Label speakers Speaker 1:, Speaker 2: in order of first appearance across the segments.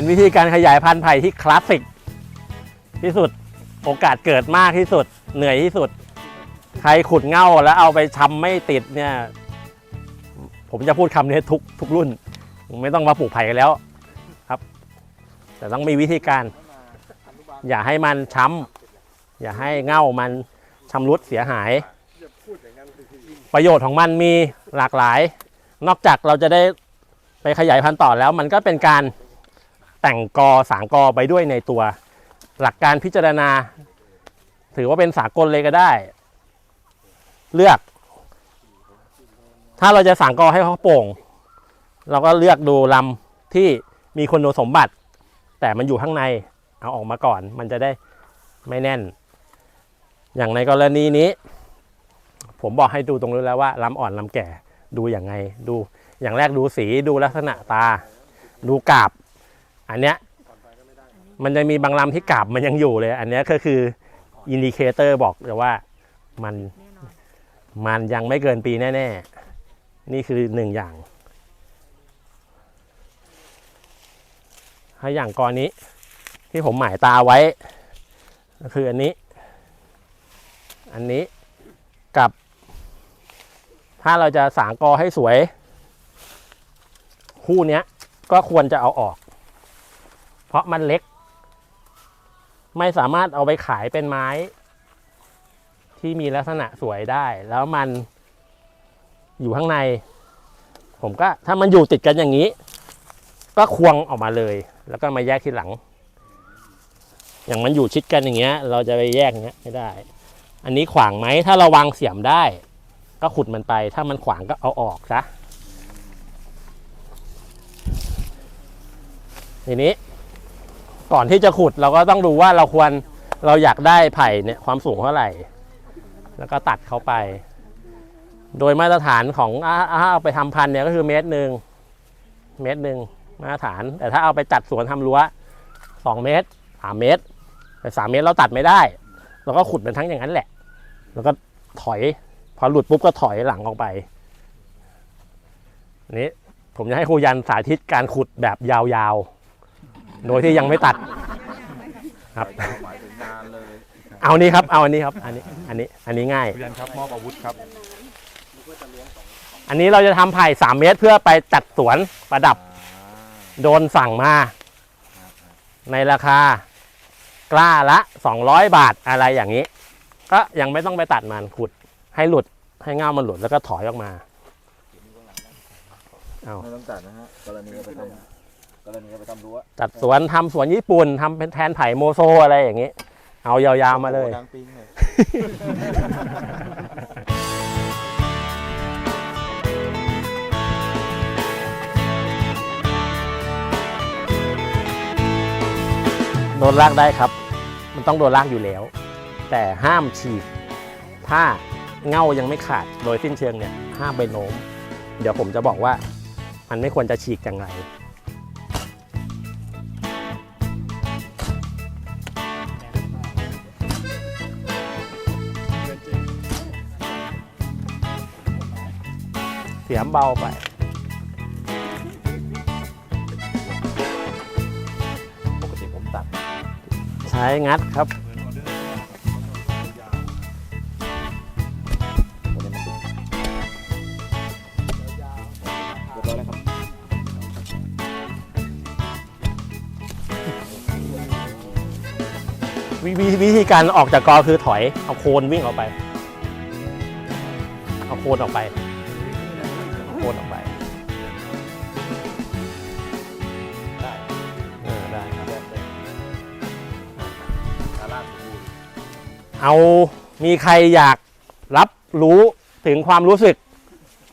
Speaker 1: เป็นวิธีการขยายพันธุ์ไผ่ที่คลาสสิกที่สุดโอกาสเกิดมากที่สุด เหนื่อยที่สุด ใครขุดเง่าแล้วเอาไปชำไม่ติดเนี่ย ผมจะพูดคำนี้ทุกทุกรุ่น ไม่ต้องมาปลูกไผ่กันแล้วครับ แต่ต้องมีวิธีการ อย่าให้มันช้ำอย่าให้เง่ามันชำรุดเสียหาย ประโยชน์ของมันมีหลากหลาย นอกจากเราจะได้ไปขยายพันธุ์ต่อแล้ว มันก็เป็นการ แต่งกอสางกอไปด้วยในตัว หลักการพิจารณา ถือว่าเป็นสากลเลยก็ได้ เลือก ถ้าเราจะสางกอให้เขาโป่ง เราก็เลือกดูลำที่มีคุณสมบัติ แต่มันอยู่ข้างในเอาออกมาก่อน มันจะได้ไม่แน่น อย่างในกรณีนี้ ผมบอกให้ดูตรงนี้แล้วว่าลำอ่อนลำแก่ดูอย่างไงดูอย่างแรกดูสีดูลักษณะตา ดูกาบ อันเนี้ยมันจะมีบางลำที่กาบมันยังอยู่เลย อันเนี้ยก็คืออินดิเคเตอร์บอกเลยว่ามันมันยังไม่เกินปีแน่ ๆ นี่คือหนึ่งอย่าง ถ้าอย่างกรณีที่ผมหมายตาไว้ ก็คืออันนี้ อันนี้กับ ถ้าเราจะสางกอให้สวย คู่นี้ก็ควรจะเอาออก เพราะมันเล็ก ไม่สามารถเอาไปขายเป็นไม้ ที่มีลักษณะสวยได้ แล้วมันอยู่ข้างใน ผมก็ถ้ามันอยู่ติดกันอย่างนี้ ก็ควงออกมาเลย แล้วก็มาแยกทีหลัง อย่างมันอยู่ชิดกันอย่างเงี้ย เราจะไปแยกเงี้ยไม่ได้ อันนี้ขวางไหมถ้าเราวางเสียมได้ ก็ขุดมันไป ถ้ามันขวางก็เอาออกซะทีนี้ ก่อนที่จะขุดเราก็ต้องดูว่าเราควรเราอยากได้ไผ่เนี่ยความสูงเท่าไหร่ แล้วก็ตัดเข้าไป โดยมาตรฐานของถ้าเอาไปทำพันเนี่ยก็คือเมตรหนึ่งเมตรหนึ่งมาตรฐาน แต่ถ้าเอาไปจัดสวนทำรั้วสองเมตรสามเมตรแต่สามเมตรเราตัดไม่ได้เราก็ขุดมันทั้งอย่างนั้นแหละ แล้วก็ถอย พอหลุดปุ๊บก็ถอยหลังออกไปนนี้ผมจะให้ครูยันสาธิตการขุดแบบยาวๆ โดยที่ยังไม่ตัดครับ
Speaker 2: หมายถึงงานเลย
Speaker 1: เอานี้ครับ เอาอันนี้ครับ อันนี้ อันนี้ อันนี้ง่าย
Speaker 2: เรียนครับมอบอาวุธครับ
Speaker 1: อันนี้เราจะทำไผ่สามเมตรเพื่อไปจัดสวนประดับ โดนสั่งมา ในราคากล้าละ 200 บาทอะไรอย่างนี้ ก็ยังไม่ต้องไปตัดมันขุดให้หลุดให้เงามันหลุดแล้วก็ถอยออกมา เอา
Speaker 2: ไม่ต้องตัดนะฮะกรณีเอาไปทำ กรณีเอาไปทำรั้ว
Speaker 1: จัดสวนทำสวนญี่ปุ่นทำเป็นแทนไผ่โมโซอะไรอย่างนี้ เอายาวๆมาเลย
Speaker 2: โอ้โหดังปิ้งเลย
Speaker 1: โดนลากได้ครับ มันต้องโดนลากอยู่แล้ว แต่ห้ามฉีก ถ้าเง่ายังไม่ขาดโดยสิ้นเชิงเนี่ยห้ามไปโน้ม เดี๋ยวผมจะบอกว่ามันไม่ควรจะฉีกอย่างไร สียมเบาไป
Speaker 2: ปกติผมตัด
Speaker 1: ใช้งัดครับ
Speaker 2: เรียบร้อยแล้วครับ
Speaker 1: ววิวิธีการออกจากกอคือถอยเอาโคนวิ่งออกไป เอาโคนออกไป เอา
Speaker 2: มี
Speaker 1: ใครอยากรับรู้ถึงความรู้สึก
Speaker 2: ข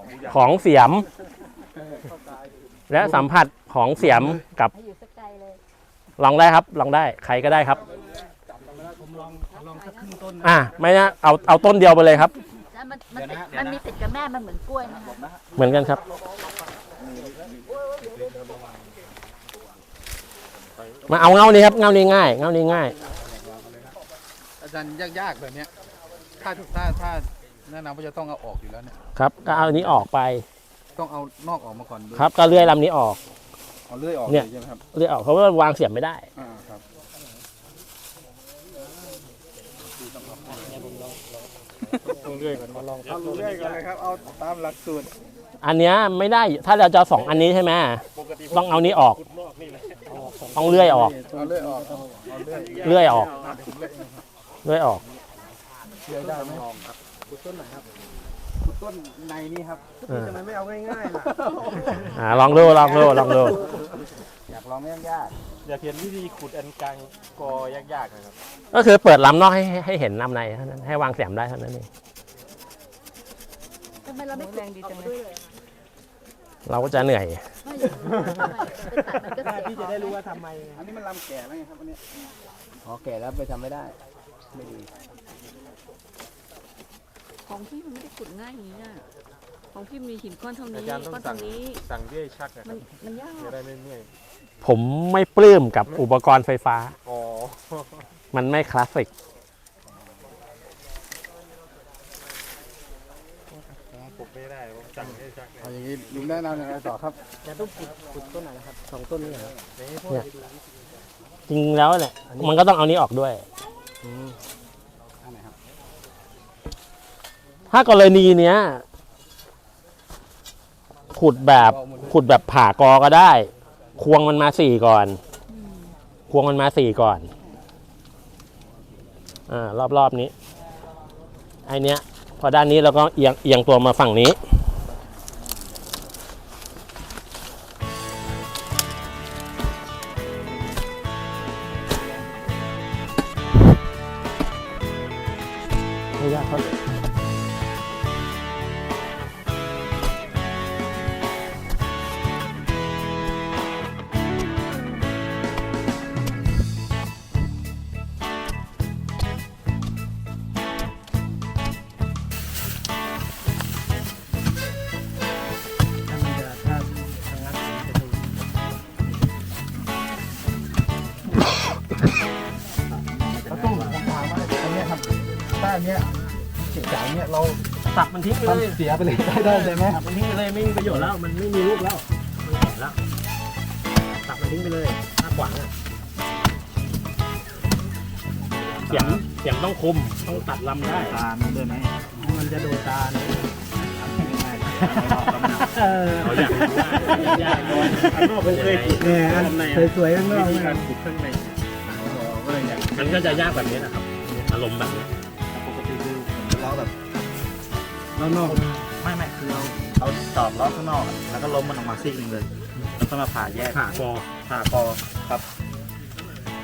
Speaker 2: องผู้ใหญ่
Speaker 1: ของเสียม และสัมผัสของเสียมกับ
Speaker 3: อยู่สักไกลเลย
Speaker 1: ลองได้ครับ ลองได้ใครก็ได้ครับอะไม่นะเอาเอาต้นเดียวไปเลยครับ
Speaker 3: แล้วมันมันติดมันมีติดกับแม่มันเหมือนกล้วยนะคะ
Speaker 1: เหมือนกันครับ มาเอาเงานี้ครับเงานี้ง่ายเงานี้ง่าย
Speaker 4: อาจารย์ยากๆแบบเนี้ยถ้าถ้าถ้าแนะนำว่าจะต้องเอาออกอยู่แล้วเนี่ย
Speaker 1: ครับ ก็เอาอันนี้ออกไป
Speaker 4: ต้องเอานอกออกมาก่อนดู
Speaker 1: ครับ ก็เลื่อยลำนี้ออก
Speaker 4: เอาเลื่อยออก
Speaker 1: เนี่ย
Speaker 4: ลใช่ไหมครับ
Speaker 1: เรียกออกเพราะว่าวางเสียบไม่ได้
Speaker 4: อ่าครับเอาเลื่อยก่อนมาลองเอาเลื่อยก่อนเลยครับเอาตามหลักสูตร
Speaker 1: อันเนี้ยไม่ได้ ถ้าเราจะเอาสองอันนี้ใช่ไหมต้องเอานี้ออก ต้องเลื่อยออก
Speaker 4: เอาเลื่อยออกเอาเลื่อย
Speaker 1: เลื่อยออก เลื่อยออก
Speaker 4: เลื่อยได้ไหมขุดต้นไหนครับขุดต้นในนี่ครับ
Speaker 1: อ่า
Speaker 4: ทำไมไม่เอาง่ายๆล่ะ
Speaker 1: อ่าลองดูลองดูลองดู
Speaker 2: อยากลองไม่ยาก
Speaker 5: อยากเห็นวิธีขุดอันกลางกอยากๆนะครับ
Speaker 1: ก็คือเปิดลำนอกให้ให้ให้เห็นลำในเท่านั้นให้วางเสียมได้เท่านั้นเอง
Speaker 3: ทำไมเราไม่แรงดีจังเลย
Speaker 1: เราก็จะเหนื่อย
Speaker 3: ไม่ไปตัดมันก็เสีย
Speaker 5: พี่จะได้รู้ว่าทำไม
Speaker 4: อันนี้มันลำแก่แล้วไงครับอันนี้
Speaker 2: อ๋อแก่แล้วไปทำไม่ได้ ไม่ดี
Speaker 6: ของพี่มันไม่ได้ขุดง่ายอย่างนี้นะของพี่มีหินก้อนเท่า
Speaker 5: อา
Speaker 6: นี้
Speaker 5: จารย์ต้อง
Speaker 6: ก้อน
Speaker 5: สั่
Speaker 6: เท่างนี้
Speaker 5: สั่งเบี้ยชักนะค
Speaker 6: มั
Speaker 5: รั
Speaker 6: น
Speaker 5: บ
Speaker 6: มันยาก
Speaker 5: จะได้ไม่เมื่อย
Speaker 1: ผมไม่ปลื้มกับอุปกรณ์ไฟฟ้า
Speaker 5: อ๋อ
Speaker 1: มันไม่คลาสสิก
Speaker 5: ผมไม่ได้ผมสั่งเบี้ยชักนะ
Speaker 4: เอาอย่างนี้ลุงแนะนำยังไงต่อครับ
Speaker 5: จะต้องขุดขุดต้นไหนนะครับสองต้นนี้ครับ
Speaker 1: เนี่ยจริงแล้วเนี่ยมันก็ต้องเอานี้ออกด้วย
Speaker 4: อันไหนครับ
Speaker 1: ถ้ากรณีเนี้ย ขุดแบบขุดแบบผ่ากอก็ได้ ควงมันมาสี่ก่อน ควงมันมาสี่ก่อน อ่ารอบๆนี้ไอเนี้ย พอด้านนี้เราก็เอียงเอียงตัวมาฝั่งนี้ ตัดมันทิ้งไปเลย
Speaker 4: ทำเสียไปเลยได้ได้ใช่ไหม
Speaker 1: ตัดมันทิ้งไปเลยไม่มีประโยชน์แล้ว มันไม่มีลูกแล้วมันแข็งแล้วตัดมันทิ้งไปเลยถ้าขวางอะเสียงเสียงต้องคมต้องตัดลำได้
Speaker 5: ตามันด้วยไหมมันจะโดนตาเนี่ย
Speaker 1: เขาอยากรู้ว่าอยากโดน
Speaker 5: ข้างนอกผมเคยขุด
Speaker 4: เนี่ย
Speaker 5: ข้างใน
Speaker 4: สวยๆข้างน
Speaker 5: วิ
Speaker 4: อก
Speaker 5: ธี
Speaker 4: นะ
Speaker 5: การขุดข้างใน
Speaker 4: ก็เลยอยาก
Speaker 1: มันก็จะยากแบบนี้นะครับอารมณ์แบบนี้
Speaker 5: ปกติคือ
Speaker 2: เราแบบ
Speaker 4: แล้วนอก
Speaker 5: ไม่ไม่คือเราเอาตอกล้อข้างนอกอะแล้วก็ล้มมันออกมาซีกหนึงเลยแล้วก็มาผ่าแยก
Speaker 1: ผ่ากอ
Speaker 5: ผ่าคอครับ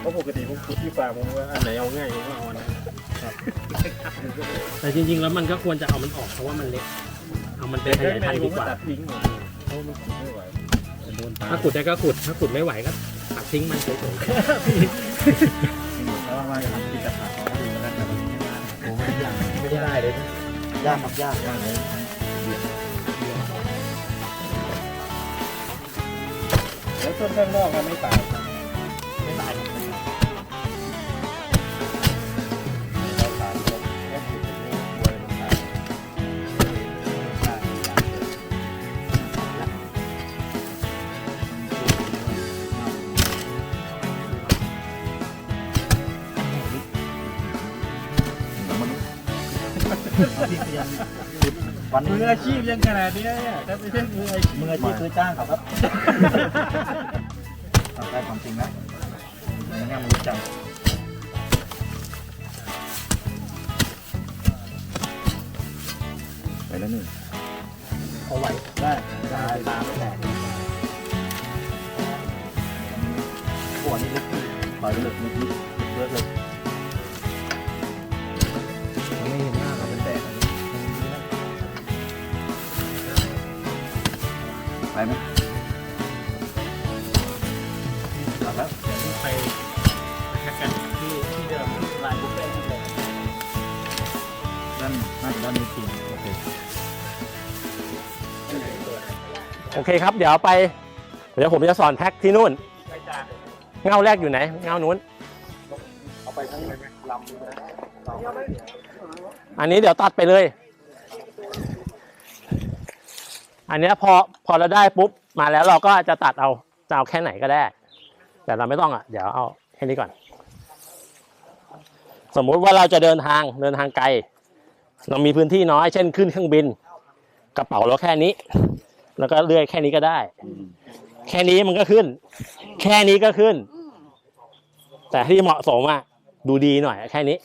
Speaker 5: เพราะปกติผมขุดที่ฝ่าผมว่าอันไหนเอาง่ายผมก็เอาอันนั้น
Speaker 1: แต่จริง ๆ แล้วมันก็ควรจะเอามันออกเพราะว่ามันเล็ก เอามันเป็นขยายพันธุ์ดีกว่า
Speaker 5: ตัดทิ้งหมดเพราะมันขุดไม่ไหวจะโดนตา
Speaker 1: ถ้าขุดได้ก็ขุด ถ้าขุดไม่ไหวก็ตัดทิ้งมันเฉย
Speaker 5: แล้วว่าจะทำกิจการของดูแล้วแต่มันไม่ได้โอ้ไม่ยาก
Speaker 1: ๆไม่ได้เลยนะ
Speaker 2: ยากครับยากมากเลย
Speaker 5: แล้วต้นข้างนอกมันไม่ตาย วันมื
Speaker 2: นี้
Speaker 5: ออาชีพยังขนาดนี้เนี่ยถ้าไม่ใช่มืออาชีพ
Speaker 2: มืออาชีพคือจ้างเขาครับทำได้ความจริงนะมันยังไม่รู้จักไปแล้วหนึ่ง
Speaker 1: เอาไหว
Speaker 2: ได้ได้ตาไม่แตกปวดนี่ลึกปล่อยลึกลึกลึกเลิกเลย ไปไหมกลับแล้ว
Speaker 1: ไปแข่งกันที่ที่เดิมลายบุฟเฟ่ต์ที่เดิม
Speaker 2: ด้านน่าจะด้านนี้จริงโอเค
Speaker 1: โอเคครับ เดี๋ยวไป เดี๋ยวผมจะสอนแพ็คที่นู่น เงาแรกอยู่ไหน เงานู้น
Speaker 5: เอาไปทั้งเลยไหมลำเลยนะ
Speaker 1: อันนี้เดี๋ยวตัดไปเลย อันนี้พอพอเราได้ปุ๊บมาแล้วเราก็จะตัดเอาจะเอาแค่ไหนก็ได้ แต่เราไม่ต้องอะเดี๋ยวเอาแค่นี้ก่อน สมมุติว่าเราจะเดินทางเดินทางไกล เรามีพื้นที่น้อยเช่นขึ้นเครื่องบิน กระเป๋าเราแค่นี้ แล้วก็เลื่อยแค่นี้ก็ได้ แค่นี้มันก็ขึ้น แค่นี้ก็ขึ้น แต่ที่เหมาะสมอะดูดีหน่อยแค่นี้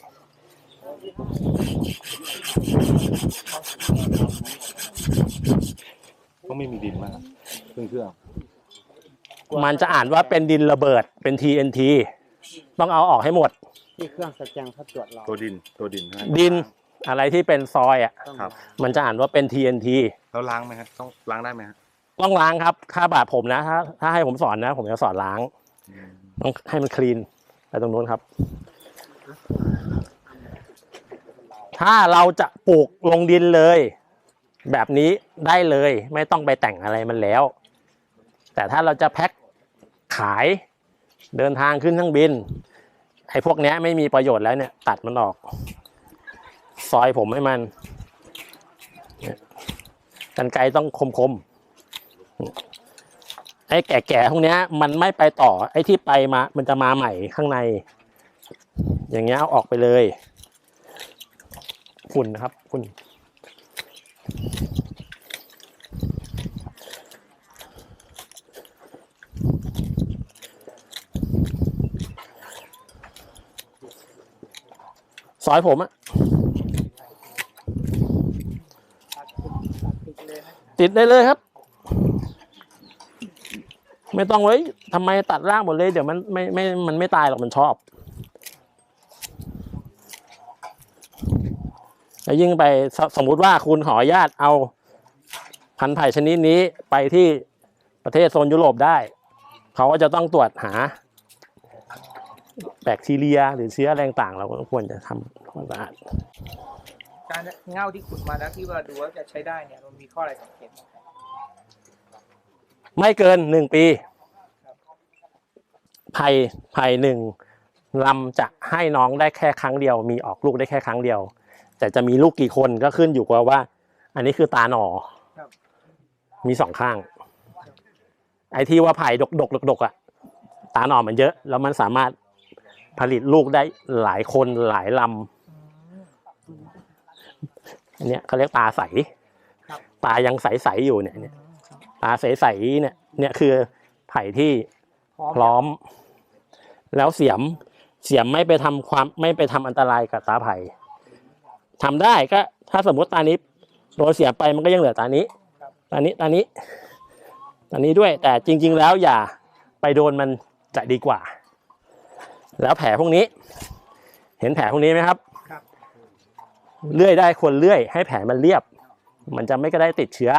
Speaker 5: ต้องไม่มีดินมากเครื่องเครื่อง
Speaker 1: มันจะอ่านว่าเป็นดินระเบิดเป็น TNT ต้องเอาออกให้หมด
Speaker 2: ที่เครื่องสแกนเขาตรวจเรา
Speaker 5: ตัวดินตัวดินใช่ไหม
Speaker 1: ดินอะไรที่เป็นซอยอะ
Speaker 2: ต้อง
Speaker 5: ครับ
Speaker 1: มันจะอ่านว่าเป็น TNT
Speaker 5: แล้วล้างไหมฮะต้องล้างได้ไหมฮะ
Speaker 1: ต้องล้างครับถ้าบาดผมนะถ้าถ้าให้ผมสอนนะ ผมจะสอนล้าง ต้องให้มันคลีนไปตรงนู้นครับ ถ้าเราจะปลูกลงดินเลย แบบนี้ได้เลยไม่ต้องไปแต่งอะไรมันแล้ว แต่ถ้าเราจะแพ็คขายเดินทางขึ้นเครื่องบินไอ้พวกเนี้ยไม่มีประโยชน์แล้วเนี่ย ตัดมันออก ซอยผมให้มันกันไกรต้องคมๆไอ้แก่ๆพวกเนี้ยมันไม่ไปต่อ ไอ้ที่ไปมา มันจะมาใหม่ข้างใน อย่างเงี้ยเอาออกไปเลยฝุ่นนะครับฝุ่น อยผมอะติดได้เลยครับ ไม่ต้องไว้ยทำไมตัดร่างหมดเลย เดี๋ยวมันไม่ไม่มันไม่ตายหรอกมันชอบแล้วยิ่งไปสสมมุติว่าคุณขออนุญาตเอาพันธุ์ไผ่ชนิดนี้ไปที่ประเทศโซนยุโรปได้ เขาก็จะต้องตรวจหา แบคทีเรีย หรือเชื้ออะไรต่างๆเราก็ควรจะทำความสะอาด
Speaker 7: การเง่าที่ขุดมาแล้วที่ว่าดูว่าจะใช้ได้เนี่ยมันมีข้ออะไรสังเกตบ้างครับ
Speaker 1: ไม่เกินหนึ่งปีไผ่ไผ่หนึ่งลำจะให้น้องได้แค่ครั้งเดียว มีออกลูกได้แค่ครั้งเดียว แต่จะมีลูกกี่คนก็ขึ้นอยู่กับว่า อันนี้คือตาหน่อมีสองข้าง ไอ้ที่ว่าไผ่ดกดกดกดกๆอะตาหน่อมันเยอะ แล้วมันสามารถ ผลิตลูกได้หลายคนหลายลำอันเนี้ยเขาเรียกตาใสตายังใสๆอยู่เนี่ยเนี่ยตาใสๆเนี่ย เนี่ยคือไผ่ที่พร้อม แล้วเสียมเสียมไม่ไปทำความไม่ไปทำอันตรายกับตาไผ่ทำได้ก็ถ้าสมมติตานี้โดนเสียบไปมันก็ยังเหลือตานี้ตานี้ตานี้ตานี้ด้วย แต่จริง ๆ แล้วอย่าไปโดนมันจะดีกว่า แล้วแผลพวกนี้ เห็นแผลพวกนี้ไหมครับ
Speaker 7: ครับ
Speaker 1: เลื่อยได้ควรเลื่อย ให้แผลมันเรียบ มันจะไม่ก็ได้ติดเชื้อ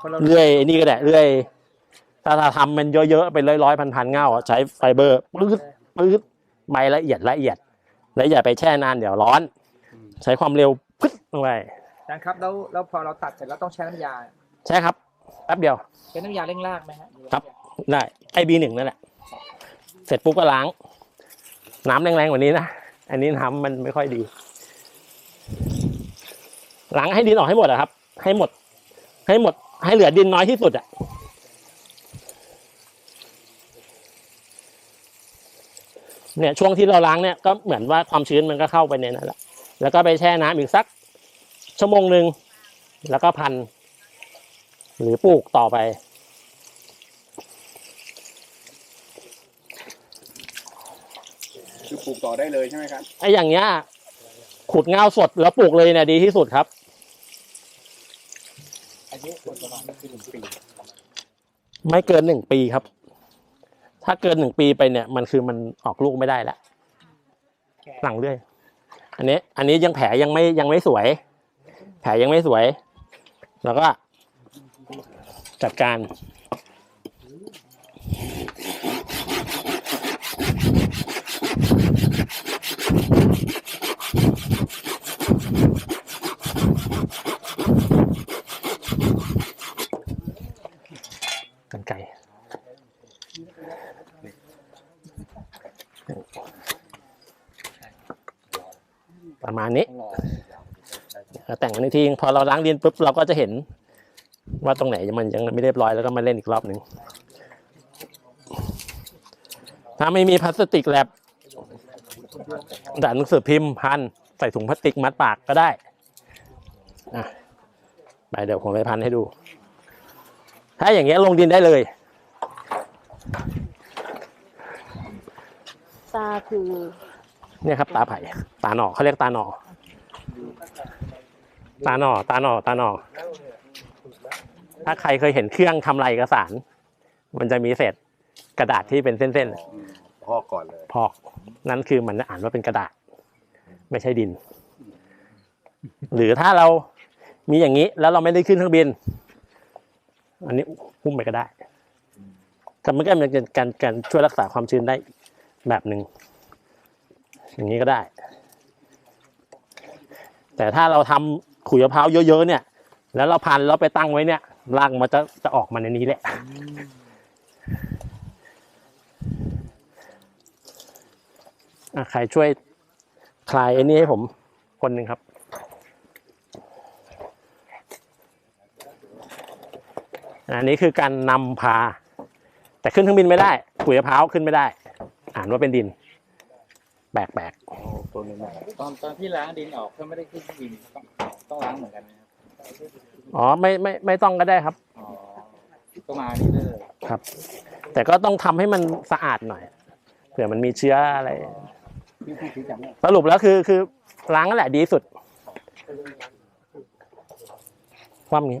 Speaker 7: คนเรา
Speaker 1: เลื่อยนี่ก็ได้เลื่อยถ้าถ้าทำมันเยอะๆเป็นร้อยๆพันๆเง่าอะใช้ไฟเบอร์ปื๊ดปื๊ดใบละเอียดละเอียด แล้วอย่าไปแช่นานเดี๋ยวร้อน ใช้ความเร็วพึดลงไป
Speaker 7: อาจารย์ครับแล้วแล้วพอเราตัดเสร็จแล้วต้องใช้น้ำยา
Speaker 1: ใช่ครับแป๊บเดียว
Speaker 7: ใช้น้ำยาเร่งรากไหมฮะ
Speaker 1: ครับได้ไอบีหนึ่งนั่นแหละ เสร็จปุ๊บก็ล้าง น้ำแรงๆกว่านี้นะ อันนี้น้ำมันไม่ค่อยดี ล้างให้ดินออกให้หมดอะครับ ให้หมด ให้หมด ให้เหลือดินน้อยที่สุดอะเนี่ยช่วงที่เราล้างเนี่ยก็เหมือนว่าความชื้นมันก็เข้าไปในนั้นแหละแล้วก็ไปแช่น้ำอีกสักชั่วโมงหนึ่งแล้วก็พัน หรือปลูกต่อไป
Speaker 4: คือป ลูกต่อได้เลยใช่ไหมครับ
Speaker 1: ไอ้อย่างเงี้ยขุดเงาสดแล้วปลูกเลยเนี่ยดีที่สุดครับ
Speaker 7: อายุคนประมาณคือหนึ่งปี
Speaker 1: ไม่เกินหนึ่งปีครับ ถ้าเกินหนึ่งปีไปเนี่ย มันคือมันออกลูกไม่ได้ล้วหลังเรื่อย อันนี้ อันนี้ยังแผลยังไม่ยังไม่สวย แผลยังไม่สวย แล้วก็จัดการ กันไก่ ประมาณนี้เรา แต่งอันนี้ทีพอเราล้างดินปุ๊บเราก็จะเห็น ว่าตรงไหนมันยังไม่เรียบร้อยแล้วก็มาเล่นอีกรอบหนึ่งถ้าไม่มีพลาสติกแลบดันหนังสือพิมพ์พันใส่ถุงพลาสติกมัดปากก็ได้อะไปเดี๋ยวผมไปพันให้ดู ถ้าอย่างเงี้ยลงดินได้เลย
Speaker 6: ตาคือ
Speaker 1: เนี่ยครับ ตาไผ่ตาหน่อเขาเรียกตาหน่อ ตาหน่อตาหน่อตาหน่อถ้าใครเคยเห็นเครื่องทำลายเอกสาร มันจะมีเศษกระดาษที่เป็นเส้น
Speaker 5: พ่อก่อนเลย
Speaker 1: ๆพอกนั่นคือมันอ่านว่าเป็นกระดาษ ไม่ใช่ดิน หรือถ้าเรามีอย่างนี้ แล้วเราไม่ได้ขึ้นเครื่องบิน อันนี้หุ้มไปก็ได้แต่มันก็เป็นการการช่วยรักษาความชื้นได้แบบหนึ่งอย่างนี้ก็ได้ แต่ถ้าเราทำ ขุยมะพร้าวเยอะๆเนี่ย แล้วเราพันแล้วไปตั้งไว้เนี่ยรากมันจะจะออกมาในนี้แหละอะใครช่วยคลายไอ้นี่ให้ผมคนหนึ่งครับอันนี้คือการนำพา แต่ขึ้นเครื่องบินไม่ได้ขุยมะพร้าวขึ้นไม่ได้ อ่านว่าเป็นดินแปลก
Speaker 5: ตัวนึง
Speaker 2: ตอนตอนที่ล้างดินออกก็ไม่ได้ขึ้นเครื่องบิน ต้องต้องล้างเหมือนกันนะครับ
Speaker 1: ๆอ๋อไม่ไม่ไม่ต้องก็ได้ครับ
Speaker 2: อ๋อก็มานี่เลย
Speaker 1: ครับ แต่ก็ต้องทำให้มันสะอาดหน่อยเผื่อมันมีเชื้ออะไร
Speaker 2: พี่พี่พี่จำได้
Speaker 1: สรุปแล้วคือคือล้างนั่นแหละดีที่สุด ความนี้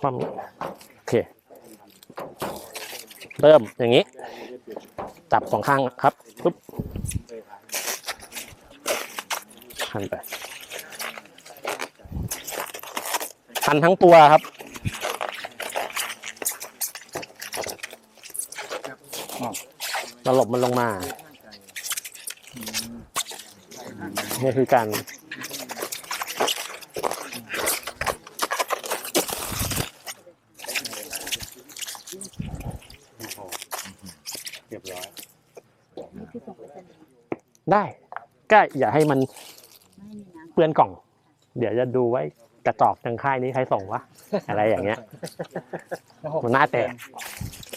Speaker 1: ความนี้โอเค เริ่มอย่างนี้ จับสองข้างครับปุ๊บพันไป พันทั้งตัวครับตลบมันลงมา นี่คือการ
Speaker 5: เรียบร้อย
Speaker 1: ได้ ก็อย่าให้มัน
Speaker 6: ไม่มีน้
Speaker 1: เปื้อนกล่อง เดี๋ยวจะดูไว้ กระจอกทางค่ายนี้ใครส่งวะอะไรอย่างเงี้ย มันหน้าแตก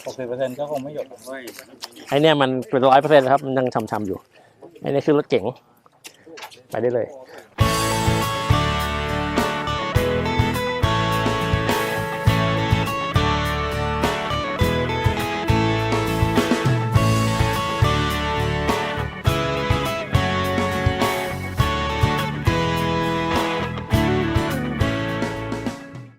Speaker 2: หกสิบเปอร์เซ็นต์ก็คงไม่หยดผมว่า
Speaker 1: ไอเนี่ยมันเป็นร้อยเปอร์เซ็นต์ครับ มันยังช้ำๆอยู่ไอเนี่ยคือรถเก๋งไปได้เลยำ